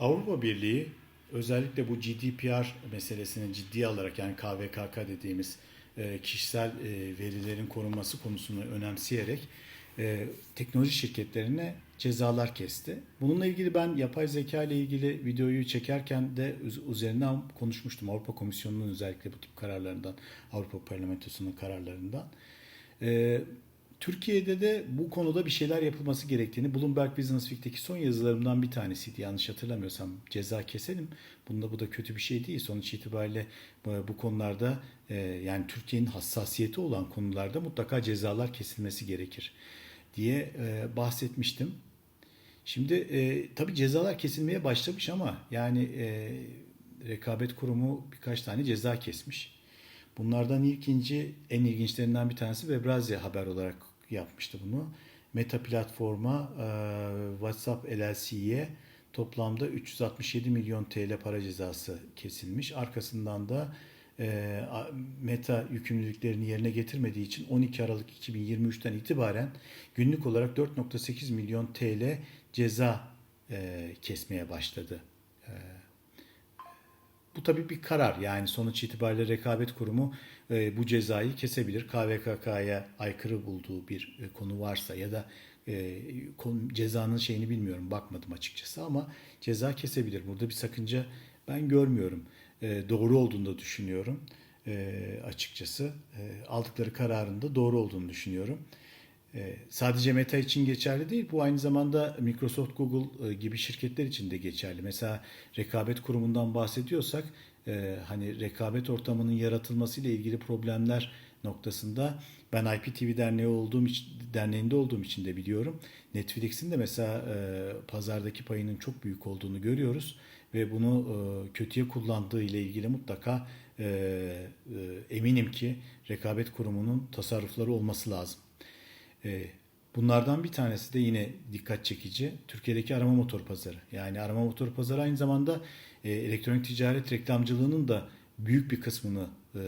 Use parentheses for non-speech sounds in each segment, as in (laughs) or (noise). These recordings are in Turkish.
Avrupa Birliği özellikle bu GDPR meselesini ciddiye alarak yani KVKK dediğimiz e, kişisel e, verilerin korunması konusunu önemseyerek e, teknoloji şirketlerine cezalar kesti. Bununla ilgili ben yapay zeka ile ilgili videoyu çekerken de üz- üzerinden konuşmuştum. Avrupa Komisyonu'nun özellikle bu tip kararlarından, Avrupa Parlamentosu'nun kararlarından. Türkiye'de de bu konuda bir şeyler yapılması gerektiğini Bloomberg Business Week'teki son yazılarımdan bir tanesiydi. Yanlış hatırlamıyorsam ceza keselim. Bunda bu da kötü bir şey değil. Sonuç itibariyle bu bu konularda e, yani Türkiye'nin hassasiyeti olan konularda mutlaka cezalar kesilmesi gerekir diye e, bahsetmiştim. Şimdi e, tabii cezalar kesilmeye başlamış ama yani e, rekabet kurumu birkaç tane ceza kesmiş. Bunlardan ilkinci, en ilginçlerinden bir tanesi Webrazia haber olarak yapmıştı bunu. Meta platforma e, WhatsApp LLC'ye toplamda 367 milyon TL para cezası kesilmiş. Arkasından da e, Meta yükümlülüklerini yerine getirmediği için 12 Aralık 2023'ten itibaren günlük olarak 4.8 milyon TL ceza e, kesmeye başladı. E, bu tabii bir karar yani sonuç itibariyle rekabet kurumu e, bu cezayı kesebilir. KVKK'ya aykırı bulduğu bir e, konu varsa ya da e, cezanın şeyini bilmiyorum bakmadım açıkçası ama ceza kesebilir. Burada bir sakınca ben görmüyorum. E, doğru olduğunu da düşünüyorum e, açıkçası. E, aldıkları kararın da doğru olduğunu düşünüyorum. Ee, sadece Meta için geçerli değil. Bu aynı zamanda Microsoft, Google e, gibi şirketler için de geçerli. Mesela rekabet kurumundan bahsediyorsak e, hani rekabet ortamının yaratılması ile ilgili problemler noktasında ben IPTV derneği olduğum için, derneğinde olduğum için de biliyorum. Netflix'in de mesela e, pazardaki payının çok büyük olduğunu görüyoruz ve bunu kötüye kullandığı ile ilgili mutlaka eminim ki rekabet kurumunun tasarrufları olması lazım. Ee, Bunlardan bir tanesi de yine dikkat çekici. Türkiye'deki arama motor pazarı. Yani arama motor pazarı aynı zamanda e, elektronik ticaret reklamcılığının da büyük bir kısmını e,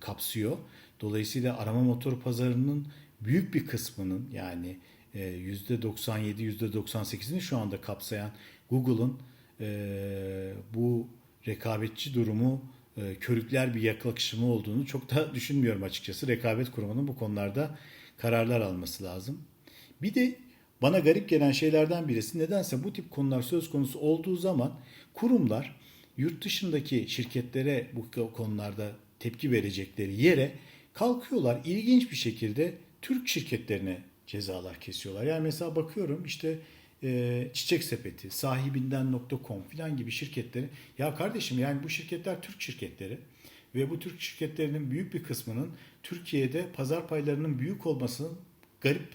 kapsıyor. Dolayısıyla arama motor pazarının büyük bir kısmının yani e, %97, %98'ini şu anda kapsayan Google'ın e, bu rekabetçi durumu e, körükler bir yaklaşımı olduğunu çok da (laughs) düşünmüyorum açıkçası. Rekabet kurumunun bu konularda kararlar alması lazım. Bir de bana garip gelen şeylerden birisi nedense bu tip konular söz konusu olduğu zaman kurumlar yurt dışındaki şirketlere bu konularda tepki verecekleri yere kalkıyorlar ilginç bir şekilde Türk şirketlerine cezalar kesiyorlar. Yani mesela bakıyorum işte e, Çiçek Sepeti, sahibinden.com filan gibi şirketlerin ya kardeşim yani bu şirketler Türk şirketleri ve bu Türk şirketlerinin büyük bir kısmının Türkiye'de pazar paylarının büyük olmasının garip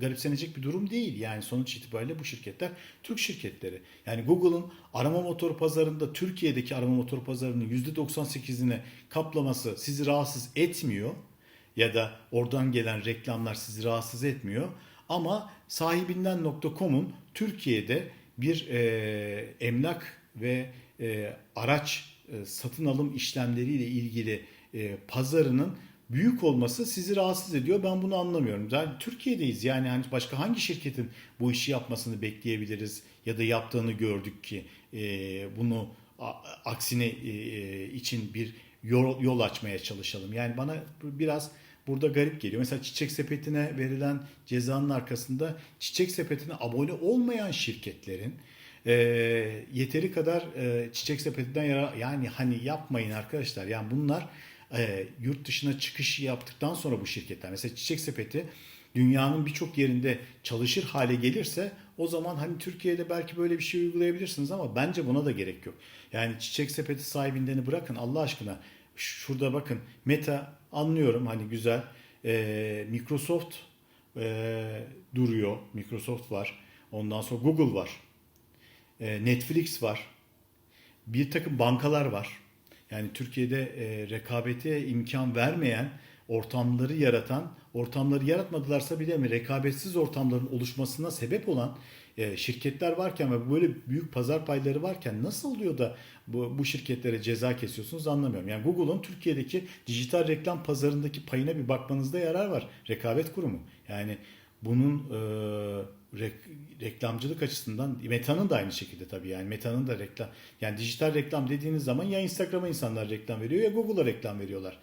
garipsenecek bir durum değil. Yani sonuç itibariyle bu şirketler Türk şirketleri. Yani Google'ın arama motoru pazarında Türkiye'deki arama motoru pazarının %98'ini kaplaması sizi rahatsız etmiyor ya da oradan gelen reklamlar sizi rahatsız etmiyor. Ama sahibinden.com'un Türkiye'de bir e, emlak ve e, araç satın alım işlemleriyle ilgili e, pazarının büyük olması sizi rahatsız ediyor. Ben bunu anlamıyorum. Yani Türkiye'deyiz. Yani hani başka hangi şirketin bu işi yapmasını bekleyebiliriz ya da yaptığını gördük ki e, bunu aksine e, için bir yol, yol açmaya çalışalım. Yani bana biraz burada garip geliyor. Mesela çiçek sepetine verilen cezanın arkasında çiçek sepetine abone olmayan şirketlerin e, yeteri kadar e, çiçek sepetinden yara yani hani yapmayın arkadaşlar. Yani bunlar e, yurt dışına çıkış yaptıktan sonra bu şirketler. Mesela çiçek sepeti dünyanın birçok yerinde çalışır hale gelirse o zaman hani Türkiye'de belki böyle bir şey uygulayabilirsiniz ama bence buna da gerek yok. Yani çiçek sepeti sahibinden bırakın Allah aşkına. Şurada bakın Meta anlıyorum hani güzel. E, Microsoft e, duruyor. Microsoft var. Ondan sonra Google var Netflix var bir takım bankalar var. Yani Türkiye'de e, rekabete imkan vermeyen ortamları yaratan, ortamları yaratmadılarsa bile mi rekabetsiz ortamların oluşmasına sebep olan e, şirketler varken ve böyle büyük pazar payları varken nasıl oluyor da bu, bu şirketlere ceza kesiyorsunuz anlamıyorum. Yani Google'un Türkiye'deki dijital reklam pazarındaki payına bir bakmanızda yarar var. Rekabet kurumu. Yani bunun e, rek- reklamcılık açısından Meta'nın da aynı şekilde tabii yani Meta'nın da reklam yani dijital reklam dediğiniz zaman ya Instagram'a insanlar reklam veriyor ya Google'a reklam veriyorlar.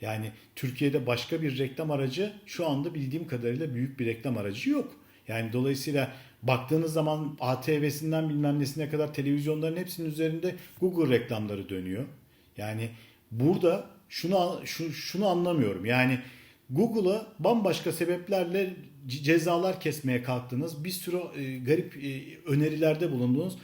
Yani Türkiye'de başka bir reklam aracı şu anda bildiğim kadarıyla büyük bir reklam aracı yok. Yani dolayısıyla baktığınız zaman ATV'sinden bilmem nesine kadar televizyonların hepsinin üzerinde Google reklamları dönüyor. Yani burada şunu şu, şunu anlamıyorum. Yani Google'a bambaşka sebeplerle cezalar kesmeye kalktınız. Bir sürü e, garip e, önerilerde bulundunuz.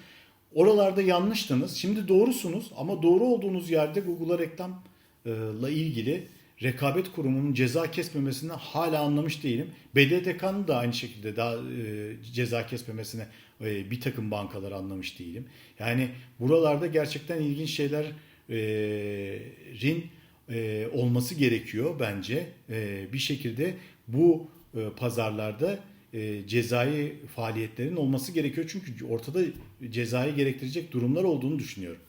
Oralarda yanlıştınız. Şimdi doğrusunuz ama doğru olduğunuz yerde Google'a reklamla ilgili rekabet kurumunun ceza kesmemesini hala anlamış değilim. BDDK'nın da aynı şekilde daha e, ceza kesmemesine e, bir takım bankalar anlamış değilim. Yani buralarda gerçekten ilginç şeylerin e, olması gerekiyor bence. E, bir şekilde bu e, pazarlarda e, cezai faaliyetlerin olması gerekiyor. Çünkü ortada cezayı gerektirecek durumlar olduğunu düşünüyorum.